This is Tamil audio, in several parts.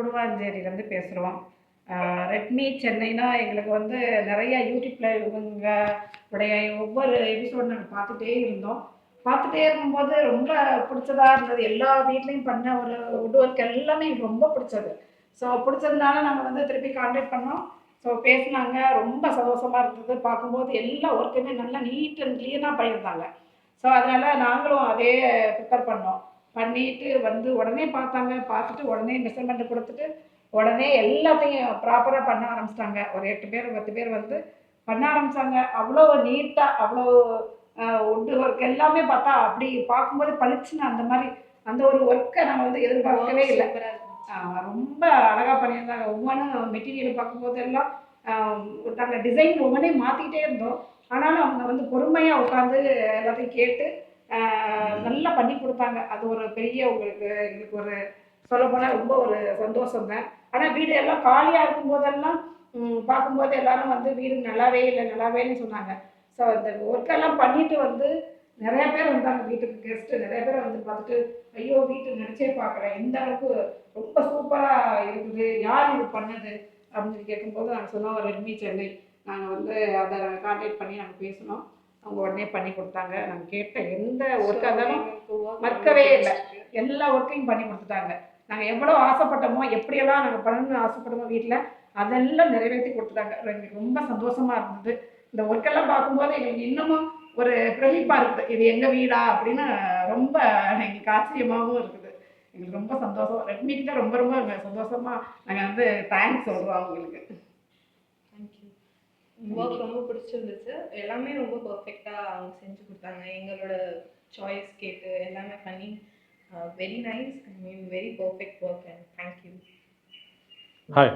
குடுவாஞ்சேரியிலேருந்து பேசுகிறோம் ரெட்மி சென்னைனா எங்களுக்கு வந்து நிறைய யூடியூப்பில் இவங்க உடைய ஒவ்வொரு எபிசோட் நாங்கள் பார்த்துட்டே இருந்தோம். பார்த்துட்டே இருக்கும்போது ரொம்ப பிடிச்சதாக இருந்தது. எல்லா வீட்லேயும் பண்ண ஒரு வுட் ஒர்க் எல்லாமே எனக்கு ரொம்ப பிடிச்சது. ஸோ பிடிச்சதுனால நாங்கள் வந்து திருப்பி கான்டாக்ட் பண்ணோம். ஸோ பேசினாங்க. ரொம்ப சந்தோஷமாக இருந்தது. பார்க்கும்போது எல்லா ஒர்க்குமே நல்லா நீட் அண்ட் க்ளீனாக பண்ணியிருந்தாங்க. ஸோ அதனால் நாங்களும் அதே ப்ரிப்பேர் பண்ணோம். பண்ணிட்டு வந்து உடனே பார்த்தாங்க. பார்த்துட்டு உடனே மெஷர்மெண்ட் கொடுத்துட்டு உடனே எல்லாத்தையும் ப்ராப்பராக பண்ண ஆரம்பிச்சிட்டாங்க. ஒரு எட்டு பேர் பத்து பேர் வந்து பண்ண ஆரம்பிச்சாங்க. அவ்வளோ நீட்டாக அவ்வளோ ஒட்டு ஒர்க் எல்லாமே பார்த்தா அப்படி பார்க்கும்போது பளிச்சுன்னு அந்த மாதிரி அந்த ஒரு ஒர்க்கை நம்ம வந்து எதிர்பார்க்கவே இல்லை. ரொம்ப அழகாக பண்ணியிருந்தாங்க. ஒவ்வொன்றும் மெட்டீரியல் பார்க்கும்போது எல்லாம் நாங்கள் டிசைன் ஒவ்வொன்றையும் மாற்றிக்கிட்டே இருந்தோம். ஆனாலும் அவங்க வந்து பொறுமையாக உட்காந்து எல்லாத்தையும் கேட்டு நல்லா பண்ணி கொடுத்தாங்க. அது ஒரு பெரிய உங்களுக்கு எங்களுக்கு ஒரு சொல்லப்போனால் ரொம்ப ஒரு சந்தோஷம் தான். ஆனால் வீடு எல்லாம் காலியாக இருக்கும் போதெல்லாம் பார்க்கும்போது எல்லாரும் வந்து வீடு நல்லாவே இல்லை நல்லாவேன்னு சொன்னாங்க. ஸோ அந்த ஒர்க்கெல்லாம் பண்ணிட்டு வந்து நிறைய பேர் வந்தாங்க வீட்டுக்கு கெஸ்ட்டு நிறைய பேர் வந்து பார்த்துட்டு ஐயோ வீட்டு நினச்சே பார்க்குறேன். இந்த அளவுக்கு ரொம்ப சூப்பராக இருக்குது. யார் இது பண்ணது? அப்படின்னு கேட்கும்போது நாங்கள் சொன்னோம் ரெட்மி சென்னை. நாங்கள் வந்து அதை கான்டாக்ட் பண்ணி நாங்கள் பேசினோம். அவங்க உடனே பண்ணி கொடுத்தாங்க. நாங்கள் கேட்ட எந்த ஒர்க்காக இருந்தாலும் மறுக்கவே இல்லை. எல்லா ஒர்க்கையும் பண்ணி கொடுத்துட்டாங்க. நாங்கள் எவ்வளோ ஆசைப்பட்டோமோ எப்படியெல்லாம் நாங்கள் பண்ணணும்னு ஆசைப்பட்டோமோ வீட்டில் அதெல்லாம் நிறைவேற்றி கொடுத்துட்டாங்க. எங்களுக்கு ரொம்ப சந்தோஷமா இருந்தது. இந்த ஒர்க்கெல்லாம் பார்க்கும்போது எங்களுக்கு இன்னமும் ஒரு பிரமிப்பா இருக்குது. இது எங்க வீடா அப்படின்னு ரொம்ப எங்களுக்கு ஆச்சரியமாகவும் இருக்குது. எங்களுக்கு ரொம்ப சந்தோஷம். ரெட்மிக்கிட்ட ரொம்ப ரொம்ப சந்தோஷமா நாங்கள் வந்து தேங்க்ஸ் சொல்கிறோம் அவங்களுக்கு. ஒர்க் ரொம்ப பிடிச்சிருந்துச்சு. எல்லாமே ரொம்ப பர்ஃபெக்டாக அவங்க செஞ்சு கொடுத்தாங்க. எங்களோட சாய்ஸ் கேட்டு எல்லாமே பண்ணி very nice I mean very perfect work and thank you hi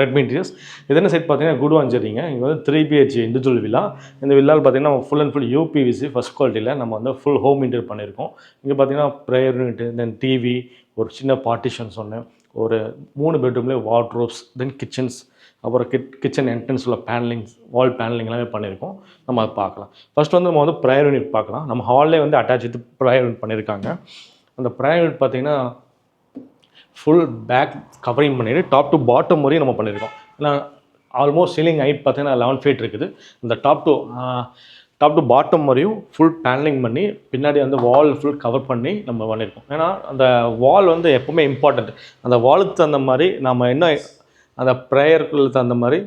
Redmi interiors இது என்ன சைட் பார்த்தீங்கன்னா குடுவாஞ்சேரிங்க இங்கே வந்து த்ரீ பிஹெச் இண்டிவிஜுவல் வில்லா இந்த வில்லால் பார்த்தீங்கன்னா full and full UPVC first குவாலிட்டியில் நம்ம வந்து ஃபுல் ஹோம் இன்டீரியர் பண்ணியிருக்கோம். இங்கே பார்த்தீங்கன்னா ப்ரேயர் யூனிட் தென் டிவி ஒரு சின்ன பார்ட்டிஷன் சொன்னேன். ஒரு மூணு பெட்ரூம்லேயே வார்ட்ரோப்ஸ் தென் கிச்சன்ஸ் அப்புறம் கிட் கிச்சன் என்ட்ரன்ஸ் உள்ள பேனலிங்ஸ் வால் பேனலிங் எல்லாமே பண்ணியிருக்கோம். நம்ம அதை பார்க்கலாம். ஃபர்ஸ்ட் வந்து நம்ம வந்து ப்ரேயர் யூனிட் பார்க்கலாம். நம்ம ஹால்லே வந்து அட்டாச் வித் ப்ரேயர் யூனிட் பண்ணியிருக்காங்க. அந்த ப்ரேயர் யூனிட் பார்த்தீங்கன்னா ஃபுல் பேக் கவரிங் பண்ணிவிட்டு டாப் டு பாட்டம் வரையும் நம்ம பண்ணியிருக்கோம். ஏன்னா ஆல்மோஸ்ட் சீலிங் ஹைட் பார்த்தீங்கன்னா லெவன் ஃபீட் இருக்குது. இந்த top to top to bottom வரையும் ஃபுல் பேனலிங் பண்ணி பின்னாடி வந்து வால் ஃபுல் கவர் பண்ணி நம்ம பண்ணியிருக்கோம். ஏன்னா அந்த வால் வந்து எப்போவுமே இம்பார்ட்டண்ட் அந்த வாலுக்கு தகுந்த மாதிரி நம்ம என்ன அந்த ப்ரேயருக்குள்ள தகுந்த மாதிரி.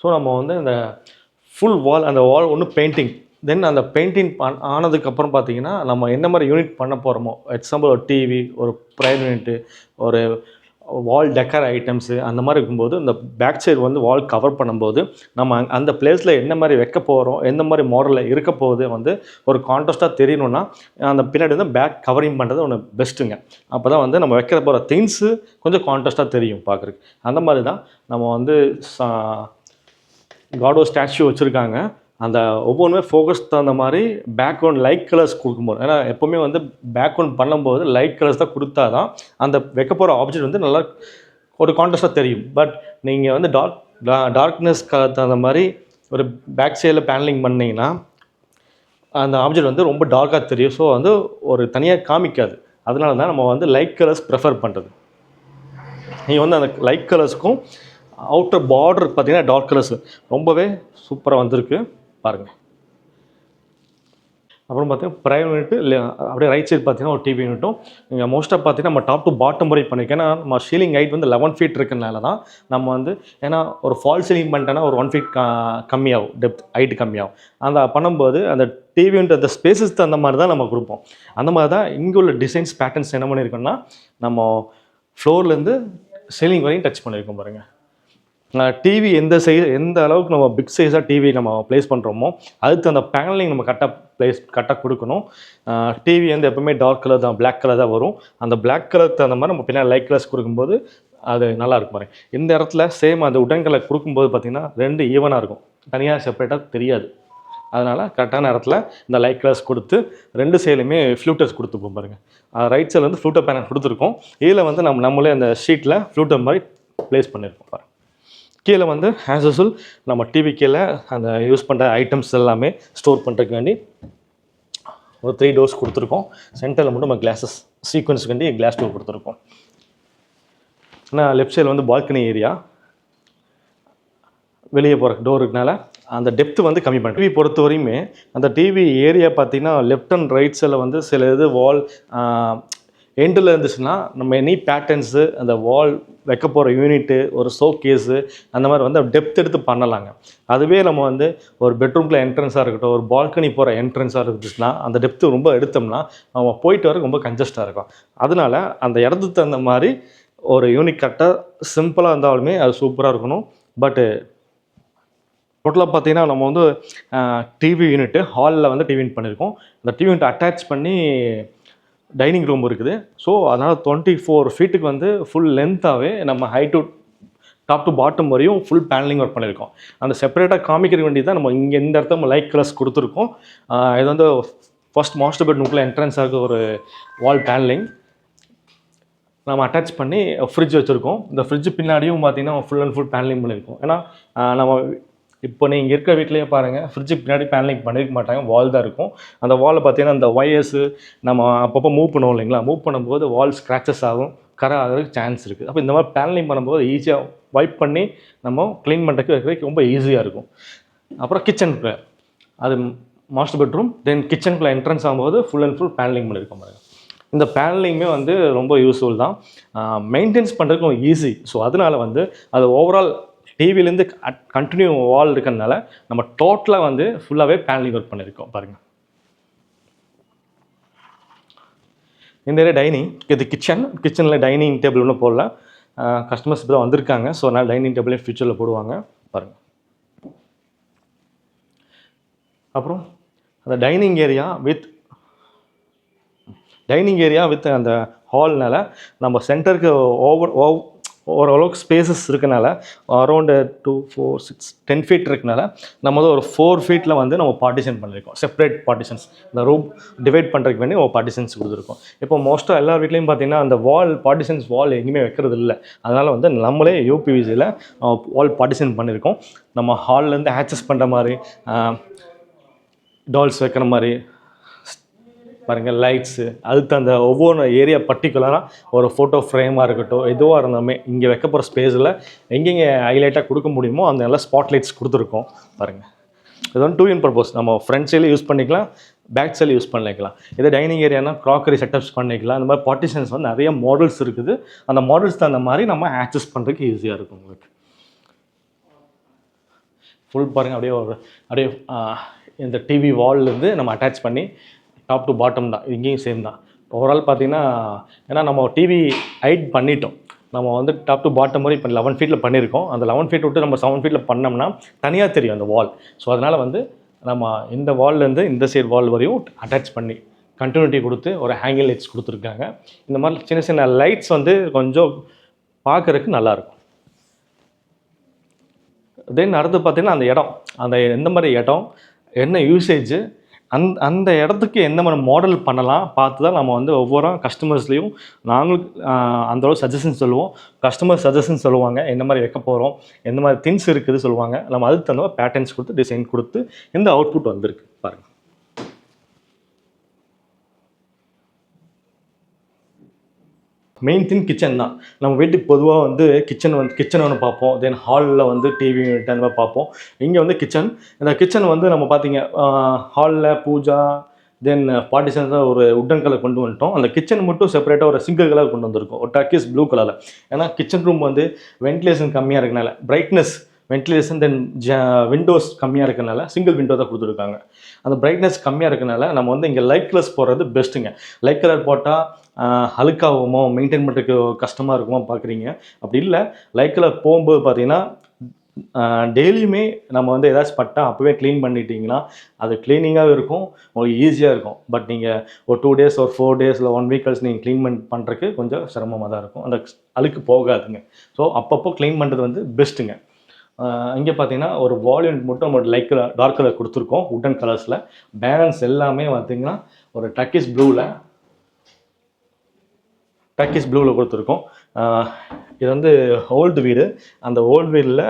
ஸோ நம்ம வந்து இந்த ஃபுல் வால் அந்த வால் ஒன்று பெயிண்டிங் தென் அந்த பெயிண்டிங் பண் ஆனதுக்கப்புறம் பார்த்தீங்கன்னா நம்ம என்ன மாதிரி யூனிட் பண்ண போகிறோமோ எக்ஸாம்பிள் ஒரு டிவி ஒரு ப்ரேயர் யூனிட்டு ஒரு வால் டெக்கர் ஐட்டம்ஸு அந்த மாதிரி இருக்கும்போது இந்த பேக் சைடு வந்து வால் கவர் பண்ணும்போது நம்ம அந்த பிளேஸில் என்ன மாதிரி வைக்க போகிறோம் எந்த மாதிரி மாடலில் இருக்க போகுது வந்து ஒரு கான்ட்ராஸ்ட்டாக தெரியணும்னா அந்த பின்னாடி வந்து பேக் கவரிங் பண்ணுறது ஒன்று பெஸ்ட்டுங்க அப்போ தான் வந்து நம்ம வைக்க போகிற திங்ஸு கொஞ்சம் கான்ட்ராஸ்ட்டாக தெரியும் பார்க்குறதுக்கு அந்த மாதிரி தான் நம்ம வந்து சா- காடோ ஸ்டாச்சு வச்சுருக்காங்க. அந்த ஒவ்வொன்றுமே ஃபோக்கஸ் தகுந்த மாதிரி பேக்ரவுண்ட் லைட் கலர்ஸ் கொடுக்கும்போது ஏன்னா எப்போவுமே வந்து பேக்ரவுண்ட் பண்ணும்போது லைட் கலர்ஸ் தான் கொடுத்தா தான் அந்த வைக்க போகிற ஆப்ஜெக்ட் வந்து நல்லா ஒரு கான்ட்ராஸ்ட்டாக தெரியும். பட் நீங்கள் வந்து டார்க் டார்க்னஸ் தகுந்த மாதிரி ஒரு பேக் சைடில் பேனலிங் பண்ணிங்கன்னா அந்த ஆப்ஜெக்ட் வந்து ரொம்ப டார்க்காக தெரியும். ஸோ வந்து ஒரு தனியாக காமிக்காது. அதனால தான் நம்ம வந்து லைட் கலர்ஸ் ப்ரிஃபர் பண்ணுறது நீங்கள் வந்து அந்த லைட் கலர்ஸ்க்கும் அவுட்டர் பார்டர் பார்த்திங்கன்னா டார்க் கலர்ஸ் ரொம்பவே சூப்பராக வந்திருக்கு. பாருங்கள் அப்புறம் பார்த்தீங்கன்னா ப்ரைவ் யூனிட்டு இல்லை அப்படியே ரைட் சைடு பார்த்தீங்கன்னா ஒரு டிவி யூனிட்டும் இங்கே மோஸ்ட்டாக பார்த்தீங்கன்னா நம்ம டாப் டு பாட்டம் வரை பண்ணியிருக்கோம் ஏன்னா நம்ம சீலிங் ஹைட் வந்து லெவன் ஃபீட் இருக்கனால தான் நம்ம வந்து ஏன்னா ஒரு ஃபால் சீலிங் பண்ணிட்டோன்னா ஒரு ஒன் ஃபீட் கம்மியாகும் டெப்த் ஹைட் கம்மியாகும். அந்த பண்ணும்போது அந்த டிவின்ற அந்த ஸ்பேசஸ் தகுந்த மாதிரி தான் நம்ம கொடுப்போம். அந்த மாதிரி தான் இங்கே உள்ள டிசைன்ஸ் பேட்டர்ன்ஸ் என்ன பண்ணியிருக்கோம்னா நம்ம ஃப்ளோர்லேருந்து சீலிங் வரையும் டச் பண்ணியிருக்கோம் பாருங்கள் டிவி எந்த சைஸ் எந்த அளவுக்கு நம்ம பிக் சைஸாக டிவி நம்ம ப்ளேஸ் பண்ணுறோமோ அதுக்கு அந்த பேனலிங் நம்ம கரெக்டாக ப்ளேஸ் கரெக்டாக கொடுக்கணும். டிவி வந்து எப்பவுமே டார்க் கலர் தான் பிளாக் கலர் தான் வரும். அந்த பிளாக் கலர் தகுந்த மாதிரி நம்ம பின்னாடி லைட் கலர்ஸ் கொடுக்கும்போது அது நல்லா இருக்கும் பாருங்க. இந்த இடத்துல சேம் அந்த உடன் கலர் கொடுக்கும்போது பார்த்தீங்கன்னா ரெண்டு ஈவனாக இருக்கும். தனியாக செப்பரேட்டாக தெரியாது. அதனால் கரெக்டான இடத்துல இந்த லைட் கலர்ஸ் கொடுத்து ரெண்டு சைடுலையுமே ஃப்ளூட்டர்ஸ் கொடுத்துப்போம் பாருங்கள் ரைட் சைடில் வந்து ஃப்ளூட்டர் பேனல் கொடுத்துருக்கோம். இதில் வந்து நம்ம நம்மளே அந்த ஷீட்டில் ஃப்ளூட்டர் மாதிரி ப்ளேஸ் பண்ணியிருக்கோம் பாருங்க. கீழே வந்து ஆஸ் யூஸ்வல் நம்ம டிவி கீழே அந்த யூஸ் பண்ணுற ஐட்டம்ஸ் எல்லாமே ஸ்டோர் பண்ணுறதுக்கு வேண்டி ஒரு த்ரீ டோர்ஸ் கொடுத்துருக்கோம். சென்டரில் மட்டும் நம்ம கிளாஸஸ் சீக்வன்ஸ்க்கு வேண்டி கிளாஸ் டோர் கொடுத்துருக்கோம். ஆனால் லெஃப்ட் சைடில் வந்து பால்கனி ஏரியா வெளியே போகிற டோருக்குனால அந்த டெப்த் வந்து கம்மி பண்ணி டிவி பொறுத்த வரையுமே அந்த டிவி ஏரியா பார்த்தீங்கன்னா லெஃப்ட் அண்ட் ரைட் சைடில் வந்து சில இது வால் எண்டில் இருந்துச்சுன்னா நம்ம எனி பேட்டர்ன்ஸு அந்த வால் வைக்க போகிற யூனிட்டு ஒரு ஷோ கேஸு அந்த மாதிரி வந்து டெப்த் எடுத்து பண்ணலாங்க. அதுவே நம்ம வந்து ஒரு பெட்ரூம்குள்ள என்ட்ரன்ஸாக இருக்கட்டும் ஒரு பால்கனி போகிற என்ட்ரன்ஸாக இருந்துச்சுன்னா அந்த டெப்த்து ரொம்ப எடுத்தோம்னா நம்ம போயிட்டு வர ரொம்ப கன்ஜஸ்டாக இருக்கும். அதனால அந்த இடத்துக்கு தகுந்த மாதிரி ஒரு யூனிட் கரெக்டாக சிம்பிளாக இருந்தாலுமே அது சூப்பராக இருக்கணும். பட்டு டோட்டலாக பார்த்தீங்கன்னா நம்ம வந்து டிவி யூனிட்டு ஹாலில் வந்து டிவி யூனிட் பண்ணியிருக்கோம் அந்த டிவி யூனிட் அட்டாச் பண்ணி டைனிங் ரூம் இருக்குது. ஸோ அதனால் டுவெண்ட்டி ஃபோர் ஃபீட்டுக்கு வந்து ஃபுல் லென்த்தாகவே நம்ம high to top to bottom வரையும் ஃபுல் பேனலிங் ஒர்க் பண்ணியிருக்கோம். அந்த செப்பரேட்டாக காமிக்கிற வேண்டியது தான் நம்ம இங்கே இந்த இடத்த நம்ம லைட் கலர்ஸ் கொடுத்துருக்கோம். இது வந்து ஃபர்ஸ்ட் மாஸ்டர் பெட்ரூம்குள்ளே என்ட்ரன்ஸ் ஆக ஒரு வால் பேனலிங் நம்ம அட்டாச் பண்ணி ஃப்ரிட்ஜ் வச்சுருக்கோம். இந்த ஃப்ரிட்ஜ் பின்னாடியும் பார்த்தீங்கன்னா ஃபுல் அண்ட் ஃபுல் பேனலிங் பண்ணியிருக்கோம். ஏன்னா நம்ம இப்போ நீங்கள் இருக்க வீட்லேயே பாருங்கள் ஃப்ரிட்ஜுக்கு பின்னாடி பேனலிங் பண்ணிருக்க மாட்டாங்க வால் தான் இருக்கும். அந்த வாலில் பார்த்தீங்கன்னா அந்த ஒயர்ஸு நம்ம அப்பப்போ மூவ் பண்ணுவோம் இல்லைங்களா? மூவ் பண்ணும்போது வால் ஸ்க்ராச்சஸ் ஆகும் கரை ஆகிறதுக்கு சான்ஸ் இருக்குது அப்போ இந்த மாதிரி பேனலிங் பண்ணும்போது ஈஸியாக வைப் பண்ணி நம்ம க்ளீன் பண்ணுறதுக்கு வைக்கிறதுக்கு ரொம்ப ஈஸியாக இருக்கும். அப்புறம் கிச்சனுக்குள்ளே அது மாஸ்டர் பெட்ரூம் தென் கிச்சனுக்குள்ளே என்ட்ரன்ஸ் ஆகும்போது ஃபுல் அண்ட் ஃபுல் பேனலிங் பண்ணியிருக்க பாருங்க. இந்த பேனலிங்குமே வந்து ரொம்ப யூஸ்ஃபுல் தான். மெயின்டைன்ஸ் பண்ணுறதுக்கும் ஈஸி ஸோ அதனால வந்து அது ஓவரால் டிவிலேருந்து கண்டினியூ வால் இருக்கிறதுனால நம்ம டோட்டலாக வந்து ஃபுல்லாகவே பேனலிங் ஒர்க் பண்ணியிருக்கோம் பாருங்கள் இந்த ஏரியா டைனிங் இது கிச்சன் கிச்சனில் டைனிங் டேபிள் ஒன்றும் போடல. கஸ்டமர்ஸ் இப்போ தான் வந்திருக்காங்க ஸோ அதனால் டைனிங் டேபிளே ஃபியூச்சரில் போடுவாங்க பாருங்கள் அப்புறம் அந்த dining area with dining area with அந்த ஹால்னால் நம்ம சென்டருக்கு ஓவர் ஓரளவுக்கு ஸ்பேசஸ் இருக்கனால around two four six ten feet இருக்கனால நம்ம வந்து ஒரு ஃபோர் ஃபீட்டில் வந்து நம்ம பார்ட்டிஷன் பண்ணியிருக்கோம் செப்பரேட் பார்ட்டிஷன்ஸ் இந்த ரூம் டிவைட் பண்ணுறதுக்கு வேண்டி ஒரு பார்ட்டிஷன்ஸ் கொடுத்துருக்கோம். இப்போ மோஸ்ட்டாக எல்லா வீட்லேயும் பார்த்தீங்கன்னா அந்த வால் பார்ட்டிஷன்ஸ் வால் எங்கேயுமே வைக்கிறது இல்லை. அதனால் வந்து நம்மளே யூபிவிசியில் வால் பார்ட்டிஷன் பண்ணியிருக்கோம் நம்ம ஹால்லேருந்து ஆக்சஸ் பண்ணுற மாதிரி டால்ஸ் வைக்கிற மாதிரி பாருங்கள் லைட்ஸு அதுக்கு அந்த ஒவ்வொரு ஏரியா பர்டிகுலராக ஒரு ஃபோட்டோ ஃப்ரேமாக இருக்கட்டும் எதுவாக இருந்தாலுமே இங்கே வைக்க போகிற ஸ்பேஸில் எங்கெங்கே ஹைலைட்டாக கொடுக்க முடியுமோ அந்த நல்லா ஸ்பாட் லைட்ஸ் கொடுத்துருக்கோம். பாருங்கள் இது வந்து டூ இன் பர்பஸ் நம்ம ஃப்ரண்ட் சைடில் யூஸ் பண்ணிக்கலாம் பேக் சைடில் யூஸ் பண்ணிக்கலாம். இதே டைனிங் ஏரியானா க்ராக்கரி செட்டப்ஸ் பண்ணிக்கலாம். அந்த மாதிரி பார்ட்டிஷன்ஸ் வந்து நிறைய மாடல்ஸ் இருக்குது. அந்த மாடல்ஸ் தகுந்த மாதிரி நம்ம ஆக்சஸ் பண்ணுறதுக்கு ஈஸியாக இருக்கும் உங்களுக்கு. ஃபுல் பாருங்கள் அப்படியே ஒரு அப்படியே இந்த டிவி வால்லேருந்து நம்ம அட்டாச் பண்ணி டாப் டு பாட்டம் தான். இங்கேயும் சேம் தான். ஓவரால் பார்த்தீங்கன்னா ஏன்னா நம்ம டிவி ஹைட் பண்ணிட்டோம். நம்ம வந்து டாப் டு பாட்டம் வரை இப்போ லெவன் ஃபீட்டில் பண்ணியிருக்கோம். அந்த லெவன் ஃபீட் விட்டு நம்ம செவன் ஃபீட்டில் பண்ணோம்னா தனியாக தெரியும் அந்த வால் ஸோ அதனால் வந்து நம்ம இந்த வால்லேருந்து இந்த சைடு வால் வரையும் அட்டாச் பண்ணி கண்டினியூட்டி கொடுத்து ஒரு ஹேங்கிங் லைட்ஸ் கொடுத்துருக்காங்க. இந்த மாதிரி சின்ன சின்ன லைட்ஸ் வந்து கொஞ்சம் பார்க்குறதுக்கு நல்லாயிருக்கும். தென் அடுத்து பார்த்திங்கன்னா அந்த இடம். அந்த எந்த மாதிரி இடம்? என்ன யூசேஜ் அந் அந்த இடத்துக்கு எந்த மாதிரி மாடல் பண்ணலாம் பார்த்து தான் நம்ம வந்து ஒவ்வொரு கஸ்டமர்ஸ்லேயும் நாங்களும் அந்தளவு சஜஷன் சொல்லுவோம். கஸ்டமர் சஜஷன் சொல்லுவாங்க. எந்த மாதிரி வைக்க போகிறோம் எந்த மாதிரி திங்ஸ் இருக்குது சொல்லுவாங்க. நம்ம அதுக்கு தகுந்த மாதிரி பேட்டர்ன்ஸ் கொடுத்து டிசைன் கொடுத்து இந்த அவுட்புட் வந்திருக்கு. பாருங்கள் மெயின் திங் கிச்சன் தான். நம்ம வீட்டுக்கு பொதுவாக வந்து கிச்சன் வந்து கிச்சன் ஒன்று பார்ப்போம். தென் ஹாலில் வந்து டிவி யூனிட் அந்த மாதிரி பார்ப்போம். இங்கே வந்து கிச்சன் இந்த கிச்சன் வந்து நம்ம பார்த்தீங்க ஹாலில் பூஜா தென் பார்ட்டிஷன்ஸாக ஒரு உட்டன் கலர் கொண்டு வந்துட்டோம். அந்த கிச்சன் மட்டும் செப்பரேட்டாக ஒரு சிங்கிள் கலர் கொண்டு வந்திருக்கோம். ஒரு டர்க்கிஸ் ப்ளூ கலரில் ஏன்னா கிச்சன் ரூம் வந்து வென்டிலேஷன் கம்மியாக இருக்கனால பிரைட்னஸ் வென்டிலேஷன் தென் ஜ விண்டோஸ் கம்மியாக இருக்கனால சிங்கிள் விண்டோ தான் கொடுத்துருக்காங்க. அந்த பிரைட்னஸ் கம்மியாக இருக்கனால நம்ம வந்து இங்கே லைட் கலர்ஸ் போடுறது பெஸ்ட்டுங்க லைட் கலர் போட்டால் அழுக்காகுமோ மெயின்டைன் பண்ணுறதுக்கு கஷ்டமாக இருக்குமோ பார்க்குறீங்க அப்படி இல்லை லைட் கலர் போகும்போது பார்த்தீங்கன்னா டெய்லியுமே நம்ம வந்து ஏதாச்சும் பட்டால் அப்போவே க்ளீன் பண்ணிட்டீங்கன்னா அது க்ளீனிங்காகவும் இருக்கும் உங்களுக்கு ஈஸியாக இருக்கும். பட் நீங்கள் ஒரு டூ டேஸ் ஒரு ஃபோர் டேஸ் இல்லை ஒன் வீக் கழிச்சு நீங்கள் க்ளீன் பண்ணி பண்ணுறதுக்கு கொஞ்சம் சிரமமாக தான் இருக்கும். அந்த அழுக்கு போகாதுங்க. ஸோ அப்பப்போ க்ளீன் பண்ணுறது வந்து பெஸ்ட்டுங்க இங்கே பார்த்தீங்கன்னா ஒரு வால்யூம் மட்டும் நம்ம லைட் கலர் டார்க் கலர் கொடுத்துருக்கோம் உட்டன் கலர்ஸில் பேலன்ஸ் எல்லாமே பார்த்தீங்கன்னா ஒரு டக்கிஸ் ப்ளூவில் டக்கிஸ் ப்ளூவில் கொடுத்துருக்கோம். இது வந்து ஓல்டு வீடு. அந்த ஓல்டு வீடில்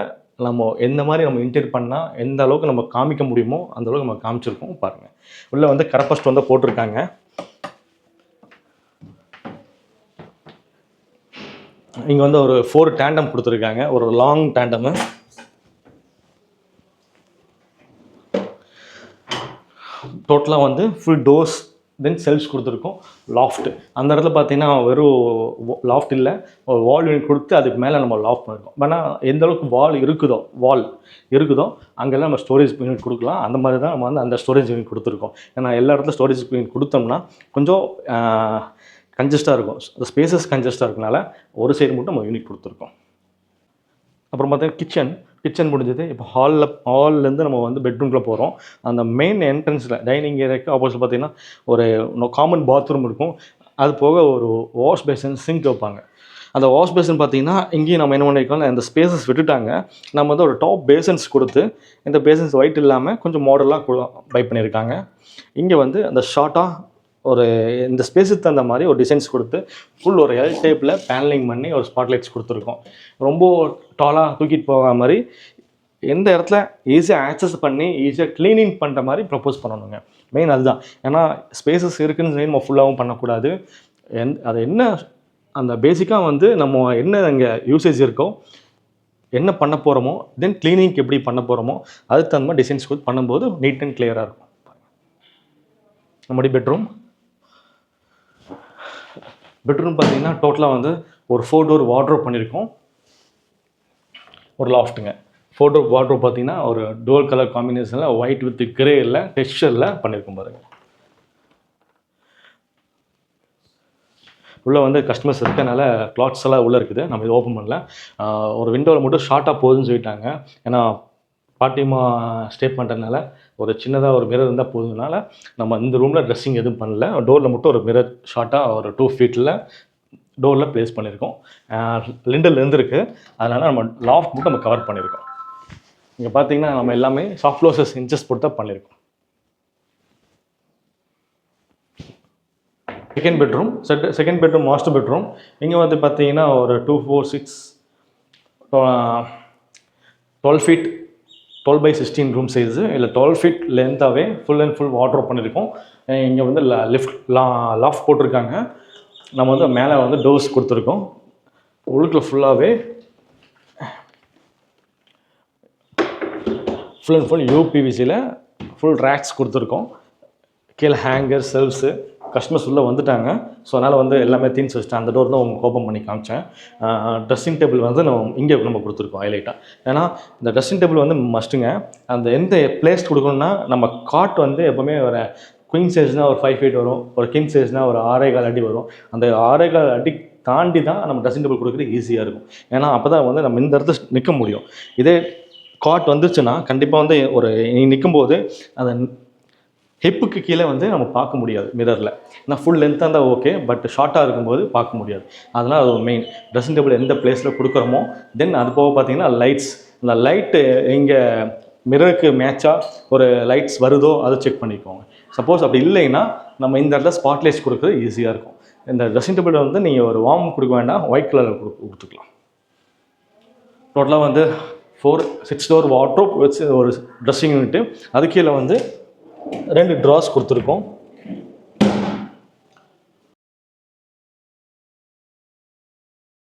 நம்ம எந்த மாதிரி நம்ம இன்டீர் பண்ணால் எந்த அளவுக்கு நம்ம காமிக்க முடியுமோ அந்த அளவுக்கு நம்ம காமிச்சிருக்கோம் பாருங்கள் உள்ளே வந்து கரப்பஸ்ட் வந்து போட்டிருக்காங்க. இங்கே வந்து ஒரு ஃபோர் டேண்டம் கொடுத்துருக்காங்க. ஒரு லாங் டேண்டமு டோட்டலாக வந்து ஃபுல் டோர்ஸ் தென் செல்ஸ் கொடுத்துருக்கோம். லாஃப்ட் அந்த இடத்துல பார்த்தீங்கன்னா வெறும் லாஃப்ட் இல்லை. வால் யூனிட் கொடுத்து அதுக்கு மேலே நம்ம லாஃப்ட் பண்ணிருக்கோம். ஆனால் எந்த அளவுக்கு வால் இருக்குதோ வால் இருக்குதோ அங்கெல்லாம் நம்ம ஸ்டோரேஜ் யூனிட் கொடுக்கலாம். அந்த மாதிரி தான் நம்ம வந்து அந்த ஸ்டோரேஜ் யூனிட் கொடுத்துருக்கோம். ஏன்னா எல்லா இடத்துல ஸ்டோரேஜ் யூனிட் கொடுத்தோம்னா கொஞ்சம் கன்ஜஸ்டாக இருக்கும். ஸ்பேசஸ் கன்ஜஸ்டாக இருக்கனால ஒரு சைடு மட்டும் நம்ம யூனிட் கொடுத்துருக்கோம். அப்புறம் பார்த்தீங்கன்னா கிச்சன் கிச்சன் முடிஞ்சது. இப்போ ஹாலில் ஹால்லேருந்து நம்ம வந்து பெட்ரூம்குள்ளே போகிறோம் அந்த மெயின் என்ட்ரன்ஸில் டைனிங் ஏரியாக்கு ஆப்போசிட் பார்த்தீங்கன்னா ஒரு காமன் பாத்ரூம் இருக்கும். அது போக ஒரு வாஷ் பேசன் சிங்க் வைப்பாங்க. அந்த வாஷ் பேசன் பார்த்தீங்கன்னா இங்கேயும் நம்ம என்ன பண்ணியிருக்கோம் இந்த ஸ்பேசஸ் விட்டுட்டாங்க. நம்ம வந்து ஒரு டாப் பேசன்ஸ் கொடுத்து இந்த பேசன்ஸ் ஒயிட் இல்லாமல் கொஞ்சம் மாடலாக பை பண்ணியிருக்காங்க இங்கே வந்து அந்த ஷார்ட்டாக ஒரு இந்த ஸ்பேஸுக்கு தகுந்த மாதிரி ஒரு டிசைன்ஸ் கொடுத்து ஃபுல் ஒரு எல் டைப்பில் பேனலிங் பண்ணி ஒரு ஸ்பாட்லைட்ஸ் கொடுத்துருக்கோம். ரொம்ப டாலாக தூக்கிட்டு போகாத மாதிரி எந்த இடத்துல ஈஸியாக ஆக்சஸ் பண்ணி ஈஸியாக க்ளீனிங் பண்ணுற மாதிரி ப்ரப்போஸ் பண்ணணுங்க. மெயின் அதுதான். ஏன்னா ஸ்பேசஸ் இருக்குன்னு சொல்லி நம்ம ஃபுல்லாகவும் பண்ணக்கூடாது. எந் அது என்ன அந்த பேசிக்காக வந்து நம்ம என்ன அங்கே யூசேஜ் இருக்கோ என்ன பண்ண போகிறோமோ தென் க்ளீனிங் எப்படி பண்ண போகிறோமோ அதுக்கு தகுந்த மாதிரி டிசைன்ஸ் கொடுத்து பண்ணும்போது நீட் அண்ட் கிளியராக இருக்கும். நம்முடைய பெட்ரூம் பெட்ரூம் பார்த்தீங்கன்னா டோட்டலாக வந்து ஒரு ஃபோர் டோர் வார்ட்ரோப் பண்ணியிருக்கோம். ஒரு லாஃப்ட்டுங்க ஃபோர் டோர் பார்த்தீங்கன்னா ஒரு டோர் கலர் காம்பினேஷனில் ஒயிட் வித் கிரேயில் டெக்ஸ்டரில் பண்ணியிருக்கோம் பாருங்க. உள்ளே வந்து கஸ்டமர்ஸ் இருக்கனால கிளாத்ஸ் எல்லாம் உள்ளே இருக்குது. நம்ம இது ஓப்பன் பண்ணல. ஒரு விண்டோவில் மட்டும் ஷார்ட்டாக போகுதுன்னு சொல்லிட்டாங்க. ஏன்னா பாட்டிமா ஸ்டே பண்ணுறதுனால ஒரு சின்னதாக ஒரு மிரர் இருந்தால் போதுனால நம்ம இந்த ரூமில் ட்ரெஸ்ஸிங் எதுவும் பண்ணல. டோரில் மட்டும் ஒரு மிரர் ஷார்ட்டாக ஒரு டூ ஃபீட்டில் டோரில் ப்ளேஸ் பண்ணியிருக்கோம் லிண்டல் இருந்திருக்கு அதனால் நம்ம லாஃப்ட் மட்டும் நம்ம கவர் பண்ணியிருக்கோம் இங்கே பார்த்தீங்கன்னா நம்ம எல்லாமே சாஃப்ட் க்ளோசஸ் இன்ச்சஸ் போட்டு தான் பண்ணியிருக்கோம் second bedroom set second bedroom master bedroom இங்கே வந்து பார்த்தீங்கன்னா ஒரு two four six twelve feet twelve by sixteen room size இல்லை டுவெல் ஃபீட் லென்த்தாகவே ஃபுல் அண்ட் ஃபுல் வாட்ரோப் பண்ணியிருக்கோம். இங்கே வந்து லிஃப்ட் லா லாஃப்ட் போட்டிருக்காங்க. நம்ம வந்து மேலே வந்து டோர்ஸ் கொடுத்துருக்கோம். உள்ளுக்குள்ள ஃபுல்லாகவே ஃபுல் அண்ட் ஃபுல் யூபிவிசியில் ஃபுல் ரேக்ஸ் கொடுத்துருக்கோம். கீழே ஹேங்கர் செல்ஃப்ஸு கஸ்டமர்ஸ் உள்ளே வந்துட்டாங்க. ஸோ அதனால் வந்து எல்லாமே தீன்ஸ் வச்சுட்டேன் அந்த டோர் தான் உங்களுக்கு ஓப்பன் பண்ணி காமிச்சேன். ட்ரெஸ்ஸிங் டேபிள் வந்து நம்ம இங்கே நம்ம கொடுத்துருக்கோம் ஹைலைட்டாக ஏன்னா இந்த ட்ரெஸ்ஸிங் டேபிள் வந்து மஸ்ட்டுங்க அந்த எந்த பிளேஸ் கொடுக்கணும்னா நம்ம காட் வந்து எப்போவுமே ஒரு குயின் சைஸ்னால் ஒரு ஃபைவ் ஃபீட் வரும் ஒரு கிங் சைஸ்னால் ஒரு ஆறே கால் அடி வரும். அந்த ஆறே கால் அடி தாண்டி தான் நம்ம ட்ரெஸ்ஸிங் டேபிள் கொடுக்குறது ஈஸியாக இருக்கும். ஏன்னா அப்போ தான் வந்து நம்ம இந்த இடத்துல நிற்க முடியும். இதே காட் வந்துச்சுன்னா கண்டிப்பாக வந்து ஒரு நீ நிற்கும்போது அதை ஹிப்புக்கு கீழே வந்து நம்ம பார்க்க முடியாது மிரரில் ஏன்னா ஃபுல் லென்த்தாக இருந்தால் ஓகே பட் ஷார்ட்டாக இருக்கும்போது பார்க்க முடியாது. அதனால் அது ஒரு மெயின் ட்ரெஸ்ஸிங் டேபிள் எந்த பிளேஸில் கொடுக்குறோமோ தென் அது போக பார்த்தீங்கன்னா லைட்ஸ் இந்த லைட்டு இங்கே மிரருக்கு மேட்சாக ஒரு லைட்ஸ் வருதோ அதை செக் பண்ணிக்கோங்க. சப்போஸ் அப்படி இல்லைன்னா நம்ம இந்த இடத்துல ஸ்பாட்லைட்ஸ் கொடுக்குறது ஈஸியாக இருக்கும். இந்த ட்ரெஸ்ஸிங் டேபிள் வந்து நீங்கள் ஒரு வார்ம் கொடுக்க வேண்டாம் ஒயிட் கலரில் கொடுத்துக்கலாம். டோட்டலாக வந்து ஃபோர் சிக்ஸ் டோர் வாட்ரோப் வச்சு ஒரு ட்ரெஸ்ஸிங் யூனிட்டு அது கீழே வந்து ரெண்டு ட்ராஸ் கொடுத்துருக்கோம்.